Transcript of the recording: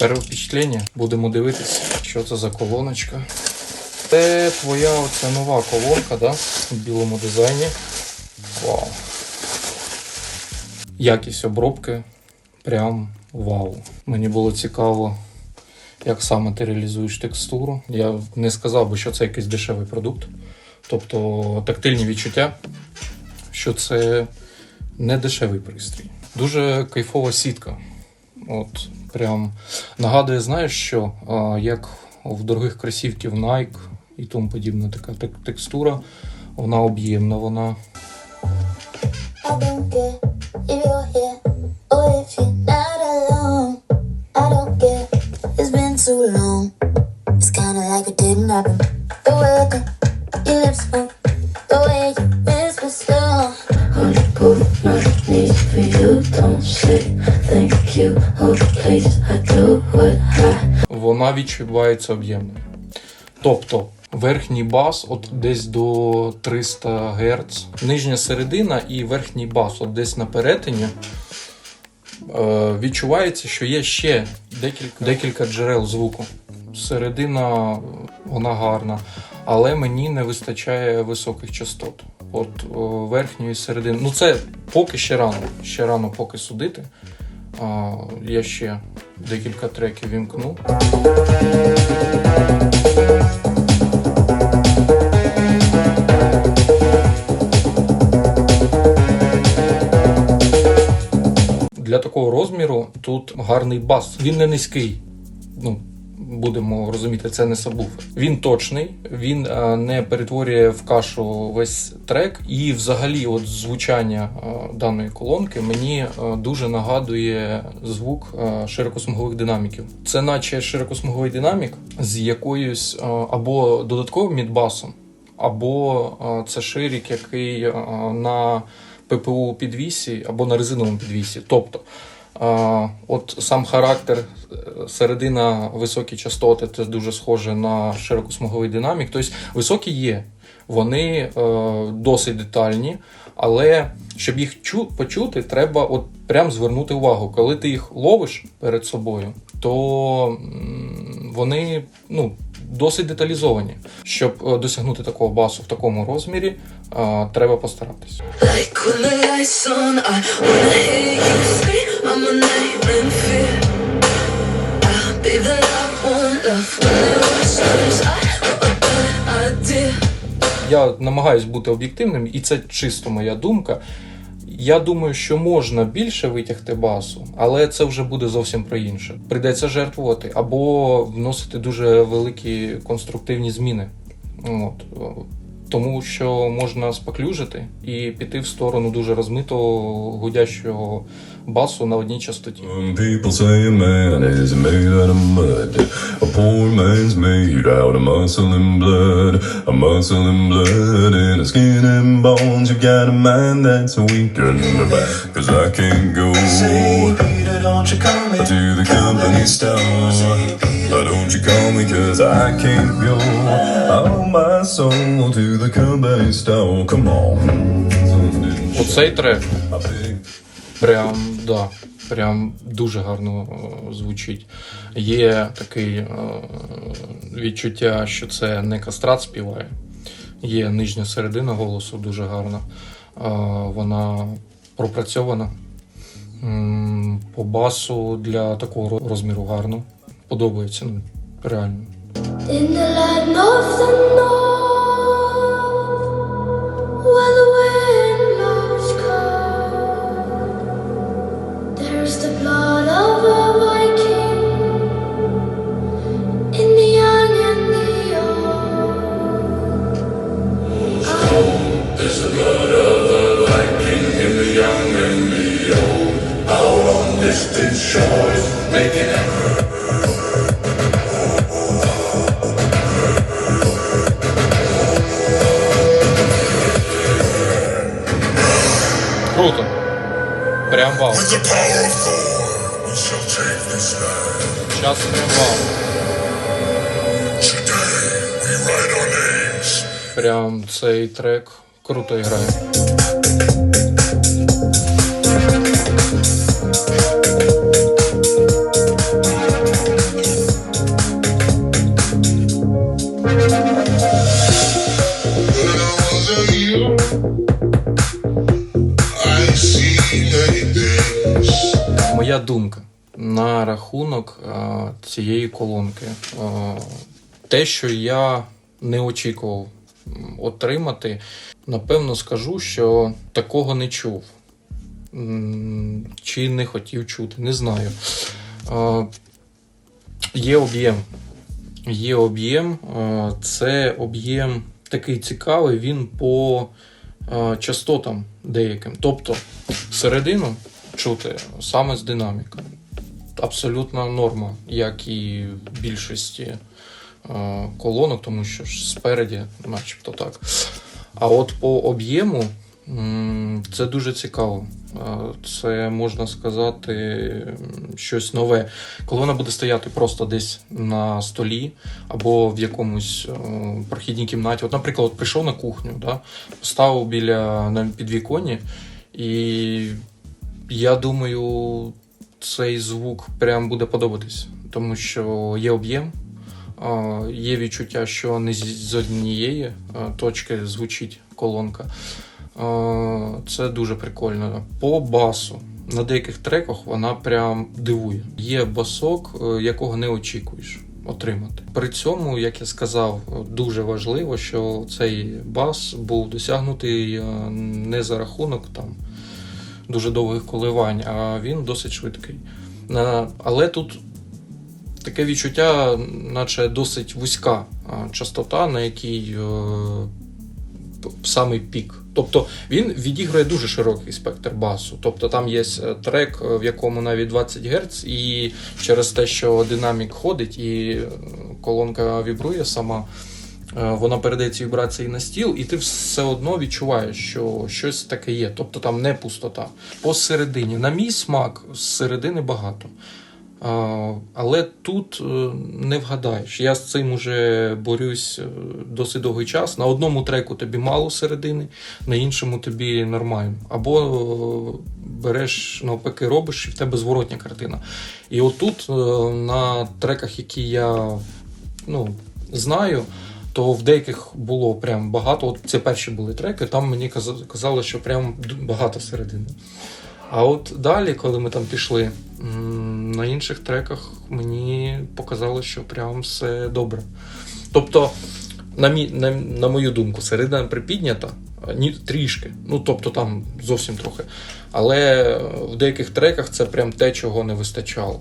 Перше впечатлення. Будемо дивитися, що це за колоночка. Це твоя оця нова колонка, да? В білому дизайні. Вау. Якість обробки. Прям вау. Мені було цікаво, як саме ти реалізуєш текстуру. Я не сказав би, що це якийсь дешевий продукт. Тобто тактильні відчуття, що це не дешевий пристрій. Дуже кайфова сітка. От прям нагадує, знаєш що, як в дорогих кросівків Nike і тому подібна така тек- текстура, вона об'ємна, вона. It's kinda like it didn't happen. The way your lips move, the way you вона відчувається об'ємною. Тобто верхній бас от десь до 300 Гц, нижня середина і верхній бас от десь на перетині. Е, відчувається, що є ще декілька, декілька джерел звуку. Середина вона гарна, але мені не вистачає високих частот. От верхньої середини. Ну це поки ще рано. Ще рано поки судити. Я ще декілька треків вімкну. Для такого розміру тут гарний бас. Він не низький. Ну, будемо розуміти, це не сабвуфер. Він точний, він е, не перетворює в кашу весь трек. І взагалі, от звучання е, даної колонки мені е, дуже нагадує звук широкосмугових динаміків. Це наче широкосмуговий динамік з якоюсь або додатковим мідбасом, або це ширік, який на ППУ підвісі або на резиновому підвісі. Тобто, от сам характер, е, середина високі частоти, це дуже схоже на широкосмуговий динамік. Тобто високі є, вони е, досить детальні, але щоб їх чу- почути, треба от прям звернути увагу. Коли ти їх ловиш перед собою, то вони ну, досить деталізовані. Щоб е, досягнути такого басу в такому розмірі, треба постаратись. Я намагаюсь бути об'єктивним, і це чисто моя думка. Я думаю, що можна більше витягти басу, але це вже буде зовсім про інше. Прийдеться жертвувати або вносити дуже великі конструктивні зміни. От. Тому що можна споклюжити і піти в сторону дуже розмитого гудящого басу на одній частоті. Some people say a man is made out of mud. A poor man's made out of muscle and blood. A muscle and blood and a skin and bones. You got a mind that's weaker than the back. Cause I can't go to the company store. But don't you call me cause I can't go all my soul to the company store. Come on. Оцей трек Прям, да, прям дуже гарно е, звучить. Є таке е, відчуття, що це не кастрат співає. Є нижня середина голосу дуже гарна. Е, вона пропрацьована. М, По басу для такого ро- розміру гарно. Подобається, ну, реально. In the land of the north, Прям вау. With the power of Thor, we shall take this land. Час прям вау. Today, we write our names Прям цей трек круто Грає. рахунок е, цієї колонки. Е, те, що я не очікував отримати, напевно скажу, що такого не чув. Чи не хотів чути, не знаю. Е, Є об'єм. Є об'єм. Це об'єм такий цікавий, він по частотам деяким. Тобто середину чути саме з динаміка. Абсолютна норма, як і в більшості е, колонок, тому що ж спереді, начебто так. А от по об'єму це дуже цікаво. Е, Це можна сказати щось нове. Коли вона буде стояти просто десь на столі або в якомусь е, прохідній кімнаті. От, наприклад, прийшов на кухню, да, поставив біля на підвіконні, і я думаю, цей звук прям буде подобатись, тому що є об'єм, є відчуття, що не з- однієї точки звучить колонка. Це дуже прикольно. По басу. На деяких треках вона прям дивує. Є басок, е, якого не очікуєш отримати. При цьому, як я сказав, дуже важливо, що цей бас був досягнутий е, не за рахунок там дуже довгих коливань, а він досить швидкий. Але тут таке відчуття, наче досить вузька частота, на якій е, самий пік. Тобто він відіграє дуже широкий спектр басу. Тобто там є е, трек, е, в якому навіть 20 Гц, і через те, що динамік ходить і е, колонка вібрує сама, е, вона передає ці вібрації на стіл, і ти все одно відчуваєш, що щось таке є. Тобто там не пустота. Посередині, на мій смак, з середини багато. Але тут е, не вгадаєш. Я з цим уже борюсь е, досить довгий час. На одному треку тобі мало середини, на іншому тобі нормально. Або е, береш навпаки, робиш, і в тебе зворотня картина. І отут е, на треках, які я ну, знаю, то в деяких було прям багато. От це перші були треки, там мені казали, що прям багато середини. А от далі, коли ми там пішли, на інших треках мені показало, що прям все добре. Тобто, на, мі, на, на мою думку, середина припіднята ні, трішки. Ну, тобто там зовсім трохи. Але в деяких треках це прям те, чого не вистачало.